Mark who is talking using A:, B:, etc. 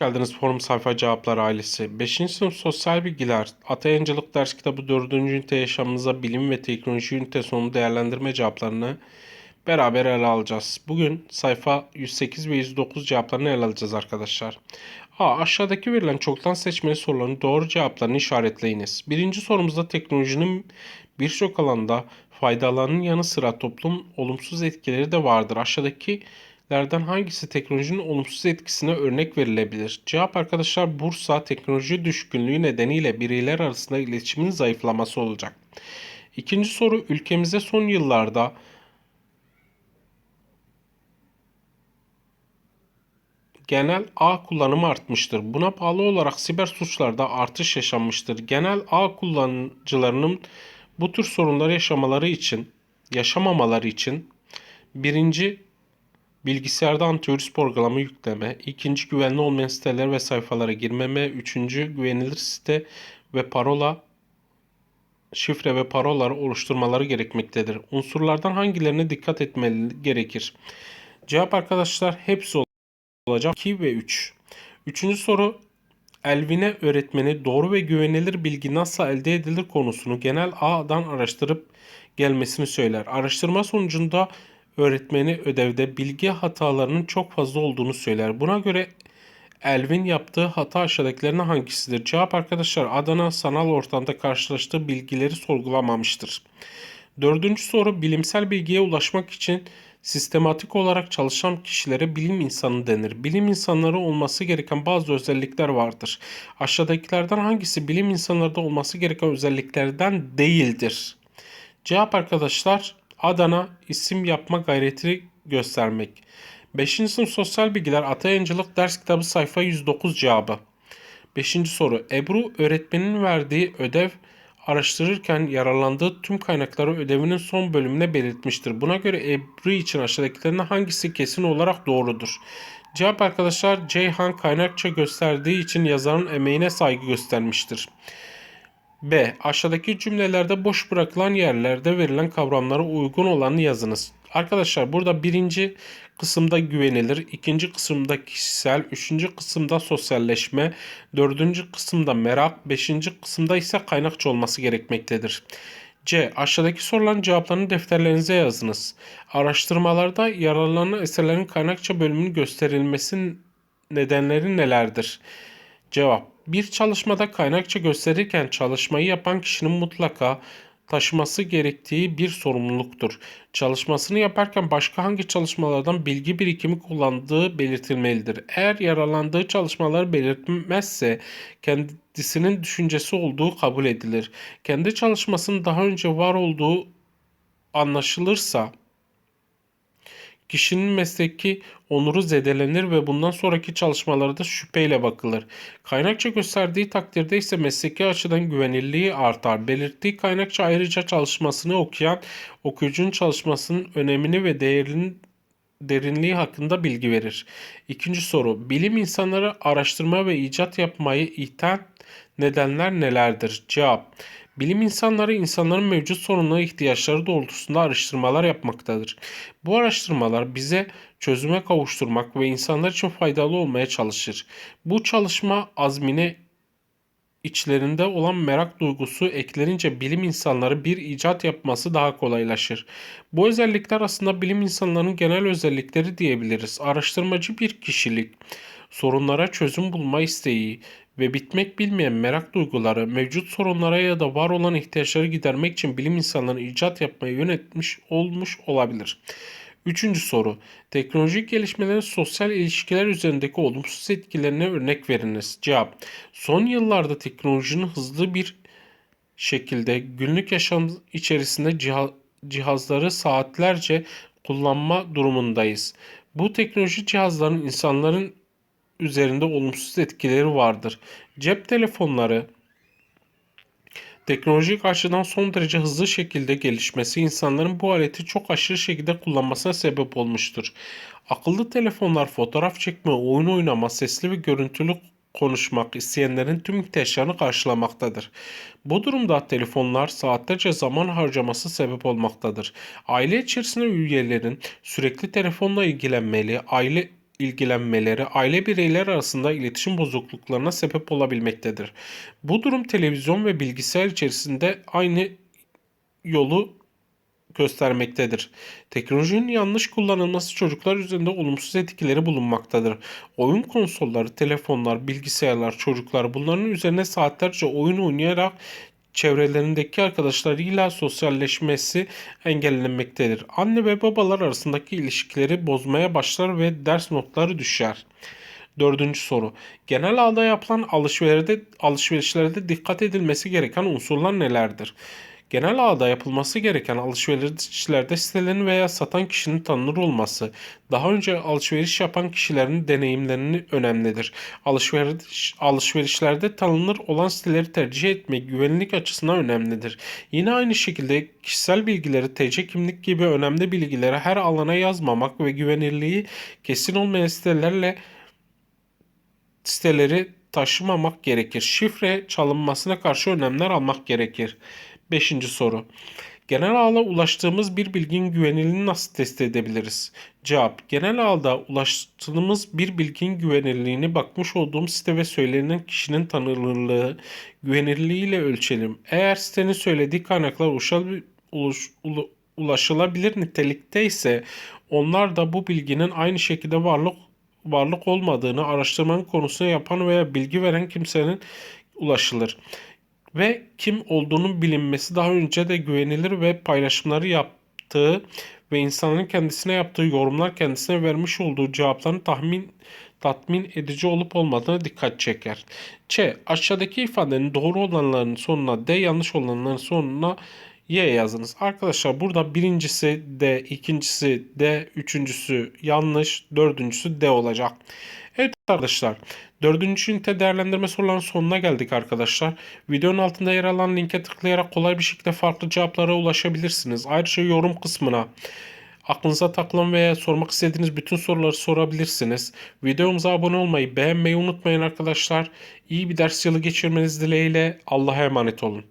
A: geldiniz forum sayfa cevaplar ailesi. 5. sınıf sosyal bilgiler, Atayıncılık ders kitabı 4. ünite yaşamımıza bilim ve teknoloji ünite sonu değerlendirme cevaplarını beraber ele alacağız. Bugün sayfa 108 ve 109 cevaplarını ele alacağız arkadaşlar. A. Aşağıdaki verilen çoktan seçmeli soruların doğru cevaplarını işaretleyiniz. Birinci sorumuzda teknolojinin birçok alanda faydalarının yanı sıra toplum olumsuz etkileri de vardır. Aşağıdaki lerden hangisi teknolojinin olumsuz etkisine örnek verilebilir? Cevap arkadaşlar Bursa teknoloji düşkünlüğü nedeniyle bireyler arasında iletişimin zayıflaması olacak. İkinci soru ülkemizde son yıllarda genel ağ kullanımı artmıştır. Buna bağlı olarak siber suçlarda artış yaşanmıştır. Genel ağ kullanıcılarının bu tür sorunları yaşamaları için, yaşamamaları için birinci bilgisayarda antivirüs programı yükleme, ikinci güvenli olmayan siteler ve sayfalara girmeme, üçüncü güvenilir site ve parola şifre ve paroları oluşturmaları gerekmektedir. Unsurlardan hangilerine dikkat etmeli gerekir? Cevap arkadaşlar hepsi olacak 2 ve 3. Üçüncü soru Elvine öğretmeni doğru ve güvenilir bilgi nasıl elde edilir konusunu genel A'dan araştırıp gelmesini söyler. Araştırma sonucunda öğretmeni ödevde bilgi hatalarının çok fazla olduğunu söyler. Buna göre Elvin yaptığı hata aşağıdakilerine hangisidir? Cevap arkadaşlar Adana sanal ortamda karşılaştığı bilgileri sorgulamamıştır. Dördüncü soru bilimsel bilgiye ulaşmak için sistematik olarak çalışan kişilere bilim insanı denir. Bilim insanları olması gereken bazı özellikler vardır. Aşağıdakilerden hangisi bilim insanlarda olması gereken özelliklerden değildir? Cevap arkadaşlar Adana isim yapma gayreti göstermek. 5. sınıf sosyal bilgiler Atayıncılık ders kitabı sayfa 109 cevabı. 5. soru Ebru öğretmenin verdiği ödev araştırırken yararlandığı tüm kaynakları ödevinin son bölümüne belirtmiştir. Buna göre Ebru için aşağıdakilerden hangisi kesin olarak doğrudur? Cevap arkadaşlar Ceyhan kaynakça gösterdiği için yazarın emeğine saygı göstermiştir. B. Aşağıdaki cümlelerde boş bırakılan yerlerde verilen kavramlara uygun olanı yazınız. Arkadaşlar burada birinci kısımda güvenilir, ikinci kısımda kişisel, üçüncü kısımda sosyalleşme, dördüncü kısımda merak, beşinci kısımda ise kaynakçı olması gerekmektedir. C. Aşağıdaki soruların cevaplarını defterlerinize yazınız. Araştırmalarda yararlanan eserlerin kaynakça bölümünün gösterilmesi nedenleri nelerdir? Cevap bir çalışmada kaynakça gösterirken çalışmayı yapan kişinin mutlaka taşıması gerektiği bir sorumluluktur. Çalışmasını yaparken başka hangi çalışmalardan bilgi birikimi kullandığı belirtilmelidir. Eğer yararlandığı çalışmaları belirtmezse kendisinin düşüncesi olduğu kabul edilir. Kendi çalışmasının daha önce var olduğu anlaşılırsa Kişinin mesleki onuru zedelenir ve bundan sonraki çalışmalarda şüpheyle bakılır. Kaynakça gösterdiği takdirde ise mesleki açıdan güvenilirliği artar. Belirttiği kaynakça ayrıca çalışmasını okuyan okuyucunun çalışmasının önemini ve değerinin derinliği hakkında bilgi verir. İkinci soru. Bilim insanları araştırma ve icat yapmayı iten nedenler nelerdir? Cevap. Bilim insanları insanların mevcut sorunları ihtiyaçları doğrultusunda araştırmalar yapmaktadır. Bu araştırmalar bize çözüme kavuşturmak ve insanlar için faydalı olmaya çalışır. Bu çalışma azmine içlerinde olan merak duygusu eklenince bilim insanları bir icat yapması daha kolaylaşır. Bu özellikler aslında bilim insanlarının genel özellikleri diyebiliriz. Araştırmacı bir kişilik, sorunlara çözüm bulma isteği ve bitmek bilmeyen merak duyguları mevcut sorunlara ya da var olan ihtiyaçları gidermek için bilim insanları icat yapmayı yönetmiş olmuş olabilir. Üçüncü soru. Teknolojik gelişmelerin sosyal ilişkiler üzerindeki olumsuz etkilerine örnek veriniz. Cevap. Son yıllarda teknolojinin hızlı bir şekilde günlük yaşam içerisinde cihazları saatlerce kullanma durumundayız. Bu teknoloji cihazların insanların üzerinde olumsuz etkileri vardır. Cep telefonları teknolojik açıdan son derece hızlı şekilde gelişmesi insanların bu aleti çok aşırı şekilde kullanmasına sebep olmuştur. Akıllı telefonlar fotoğraf çekme, oyun oynama, sesli ve görüntülü konuşmak isteyenlerin tüm ihtiyaçlarını karşılamaktadır. Bu durumda telefonlar saatlerce zaman harcaması sebep olmaktadır. Aile içerisinde üyelerin sürekli telefonla ilgilenmeli, aile ilgilenmeleri aile bireyler arasında iletişim bozukluklarına sebep olabilmektedir. Bu durum televizyon ve bilgisayar içerisinde aynı yolu göstermektedir. Teknolojinin yanlış kullanılması çocuklar üzerinde olumsuz etkileri bulunmaktadır. Oyun konsolları, telefonlar, bilgisayarlar, çocuklar bunların üzerine saatlerce oyun oynayarak çevrelerindeki arkadaşlarıyla sosyalleşmesi engellenmektedir. Anne ve babalar arasındaki ilişkileri bozmaya başlar ve ders notları düşer. Dördüncü soru. Genel ağda yapılan alışverişlerde, alışverişlerde dikkat edilmesi gereken unsurlar nelerdir? Genel ağda yapılması gereken alışverişlerde sitelerin veya satan kişinin tanınır olması, daha önce alışveriş yapan kişilerin deneyimlerini önemlidir. Alışveriş, alışverişlerde tanınır olan siteleri tercih etmek güvenlik açısından önemlidir. Yine aynı şekilde kişisel bilgileri, TC kimlik gibi önemli bilgileri her alana yazmamak ve güvenirliği kesin olmayan sitelerle siteleri taşımamak gerekir. Şifre çalınmasına karşı önlemler almak gerekir. Beşinci soru. Genel ağla ulaştığımız bir bilginin güvenilirliğini nasıl test edebiliriz? Cevap. Genel ağda ulaştığımız bir bilginin güvenilirliğini bakmış olduğum site ve söylenen kişinin tanınırlığı, güvenilirliğiyle ölçelim. Eğer sitenin söylediği kaynaklar ulaşılabilir nitelikte ise onlar da bu bilginin aynı şekilde varlık varlık olmadığını araştırmanın konusuna yapan veya bilgi veren kimsenin ulaşılır ve kim olduğunun bilinmesi daha önce de güvenilir ve paylaşımları yaptığı ve insanların kendisine yaptığı yorumlar kendisine vermiş olduğu cevapların tahmin tatmin edici olup olmadığına dikkat çeker. Ç. Aşağıdaki ifadenin doğru olanların sonuna D, yanlış olanların sonuna Y yazınız. Arkadaşlar burada birincisi D, ikincisi D, üçüncüsü yanlış, dördüncüsü D olacak. Evet arkadaşlar, dördüncü ünite değerlendirme sorularının sonuna geldik arkadaşlar. Videonun altında yer alan linke tıklayarak kolay bir şekilde farklı cevaplara ulaşabilirsiniz. Ayrıca yorum kısmına aklınıza takılan veya sormak istediğiniz bütün soruları sorabilirsiniz. Videomuza abone olmayı, beğenmeyi unutmayın arkadaşlar. İyi bir ders yılı geçirmeniz dileğiyle Allah'a emanet olun.